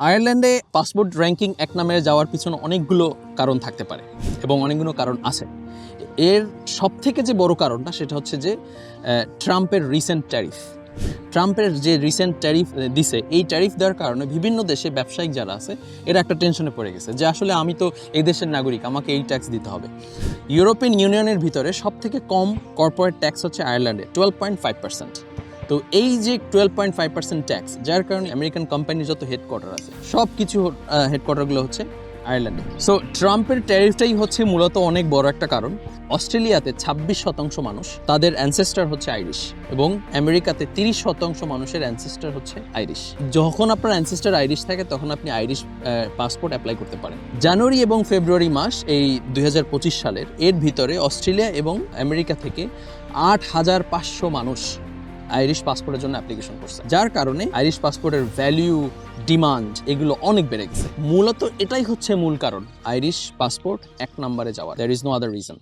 আয়ারল্যান্ডে passport ranking এক নামে যাওয়ার পিছনে অনেকগুলো কারণ থাকতে পারে এবং অনেকগুলো কারণ আছে। এর সব থেকে যে বড় কারণটা সেটা হচ্ছে যে ট্রাম্পের রিসেন্ট ট্যারিফ। ট্রাম্পের যে রিসেন্ট ট্যারিফ দিছে, এই ট্যারিফ দেওয়ার কারণে বিভিন্ন দেশে ব্যবসায়িক যারা আছে, এরা একটা টেনশনে পড়ে গেছে যে আসলে আমি তো এই দেশের নাগরিক, আমাকে এই ট্যাক্স দিতে হবে। ইউরোপিয়ান ইউনিয়নের ভিতরে সব থেকে কম কর্পোরেট ট্যাক্স হচ্ছে আয়ারল্যান্ডে টুয়েলভ পয়েন্ট ফাইভ পার্সেন্ট তো এই যে twelve point five percent tax যার কারণে আমেরিকান কোম্পানির যত হেডকোয়ার্টার আছে সব কিছু হেডকোয়ার্টারগুলো হচ্ছে আয়ারল্যান্ডে সো ট্রাম্পের ট্যারিফটাই হচ্ছে মূলত অনেক বড় একটা কারণ। অস্ট্রেলিয়াতে ছাব্বিশ শতাংশ মানুষ তাদের অ্যানসেস্টার হচ্ছে আইরিশ এবং আমেরিকাতে তিরিশ শতাংশ মানুষের অ্যানসেস্টার হচ্ছে আইরিশ যখন আপনার অ্যানসেস্টার আইরিশ থাকে, তখন আপনি আইরিশ পাসপোর্ট অ্যাপ্লাই করতে পারেন। জানুয়ারি এবং ফেব্রুয়ারি মাস এই দুই হাজার পঁচিশ সালের, এর ভিতরে অস্ট্রেলিয়া এবং আমেরিকা থেকে আট হাজার পাঁচশো মানুষ আইরিশ পাসপোর্টের জন্য অ্যাপ্লিকেশন করছে। যার কারণে আইরিশ পাসপোর্টের ভ্যালিউ ডিমান্ড এগুলো অনেক বেড়ে গেছে। মূলত এটাই হচ্ছে মূল কারণ। আইরিশ পাসপোর্ট এক নম্বরে যাওয়া। There is no other reason